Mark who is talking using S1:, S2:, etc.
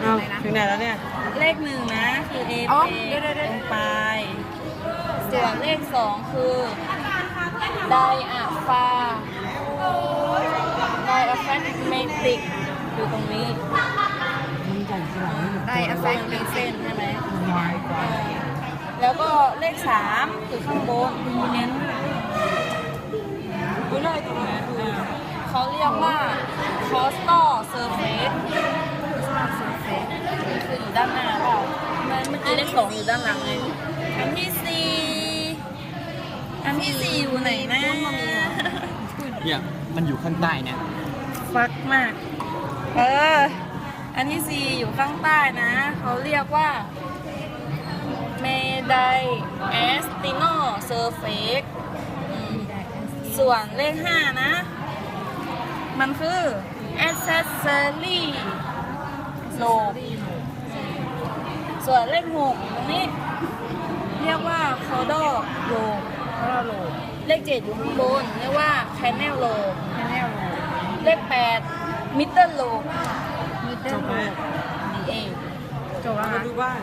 S1: เอาถึงไหนแล้วเนี่ย
S2: เลขหนึ่งนะ คือเอ
S1: อ๋อ
S2: เเดี๋
S1: ยวเดี๋ยวเดี๋ยว
S2: ลงไปส่วนเลขสองคือไดอะฟาไดอะแฟกเมติกอยู่ตรงนี้
S1: มันใหญ่ขนาดนี้
S2: ไดอะแฟกเป็นเส้นใช่ไหม
S1: วายกว่า
S2: แล้วก็เลขสามคือข้างบนเน้นดูเลยตรงนั้นอ่าเขาเรียกว่า coastal surface coastal surface คืออยู่ด้านหน้าเปล่ามัน เมื่อกี้เลขสองอยู่ด้านหลังไงอันที่สี่อันที่สี่อยู่ไหนนะ
S3: เนี่ยมันอยู่ข้างใต้เนี่ย
S2: ฟักมาก เออ อันที่สี่อยู่ข้างใต้นะ เขาเรียกว่าเมไดแอสติโนเซอร์เฟกส่วนเลขห้านะ มันคือ accessory lobe ส่วนเลขหกตรงนี้เรียกว่า caudal lobe เลขเจ็ดอยู่ข้างบนเรียกว่า canal lobe เลขแปด middle lobe
S1: จบแล้ว
S2: นี่เอง
S1: จบแล้วดูบ้าน